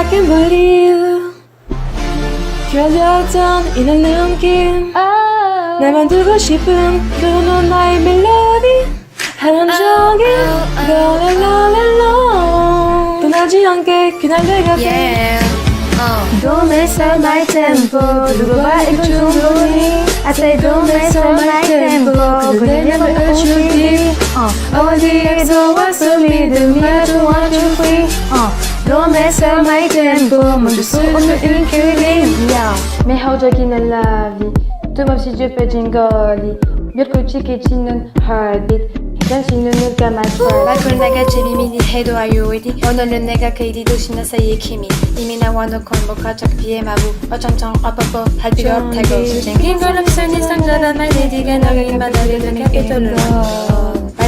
I can't believe 겨렸던 이런 느낌 나만 두고 싶은 그런 나의 멜로디 하루 종일 롤롤롤롤 떠나지 않게 그날 내가 Yeah. Uh. Don't mess up my tempo 누가 봐 이건 충분히 I say don't mess up my tempo 그대 never hurt you deep 어디에서 왔어 믿음이 아주 완전 free uh, Promesse mais tempo, monde s'ouvre une curie Mais aujourd'hui dans la vie, tout mon si Dieu fait jingoli 몇코 치키치는 heartbeat 당신은 누가 맞춰 막을 나가 재미미니 해도 아유이디 오늘은 내가 그 일이 도시나 사이의 힘이. 이미 나와 놓고 행복하적 비에 마구 어쩜청 어빠뽀 할 필요 없다고. 긴걸 없으니 상자다 말리디가 너가 이만 너를 느껴 떠올라.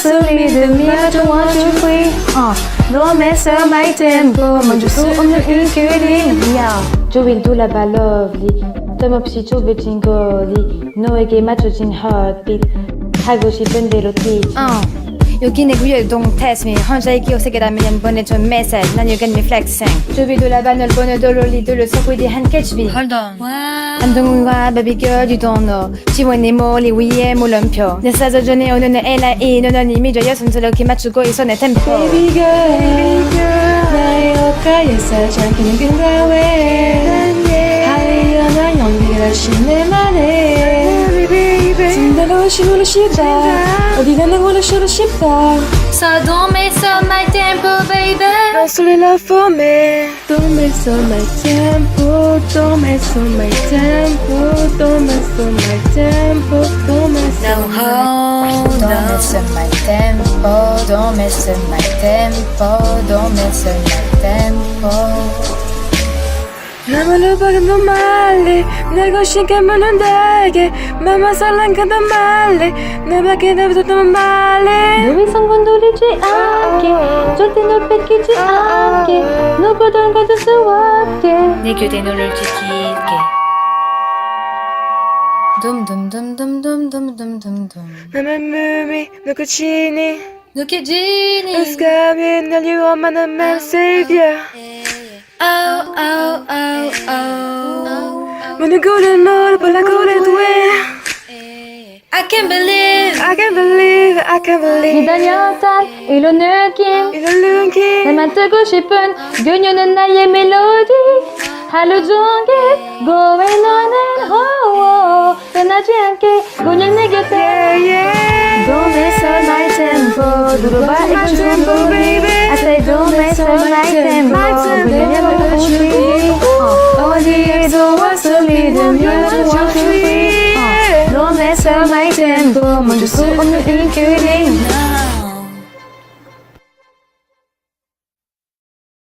submit to what you free. Uh, don't mess up my tempo, man, just so on your including. Yeah, doing to la lovely. Tom obsitu bitching goli. No, I game match in heartbeat. Hago shi pendero teach. Uh. Yo qui négouille donc test me Range à qui au sec d'un million bonnet to message Nan you get me flexing Je vis de la banne le bonnet de l'oli de le soc with the hand catch me Hold on andung wa, baby girl you don't know 지원이 몰이 위에 물음표 내 사저 전에 오는 LIE 너는 이미 저 여성스럽게 맞추고 있어 내 템포 Baby girl 나의 yo na 잠기는 빈과 왜 하얀 날 연기를 신내 말해 dalawa sinulo shiba. Hindi na lang wala siya shiba. Sa dome sa my temple, baby. Nasuli la for me. mess up my temple, dome sa my temple, dome sa my temple, dome sa my temple. Don't mess up my tempo, don't mess up my tempo, don't mess up my tempo. 나만을 박은 말리 내 것이 깨무는 달게. 맘만 살랑가던 말리 내 밖에 내뱉었던 말리 너의 성분 돌리지 않게. 절대 널 뺏기지 않게. 누구든 가질 수 없게 내 곁에 너를 지킬게. 둠둠둠둠둠둠둠둠둠. 나만 몸이 누구지니? 느껴지니. 으스감이 날 유언만한 my savior Oh oh oh oh 문을 고려 너를 보려고 해도 해 I can't believe I can't believe I can't believe 기다렸던 이런 느낌 이런 느낌 나만 뜨고 싶은 그녀는 나의 멜로디 하루 종일 going on and on 떠나지 않게 그녀 내 곁에 yeah yeah do back tremble, baby. I say do make so my tremble. My tremble, never go free. All the years of what's to me, them you never walk free. Don't mess up my tempo, I'm just so including.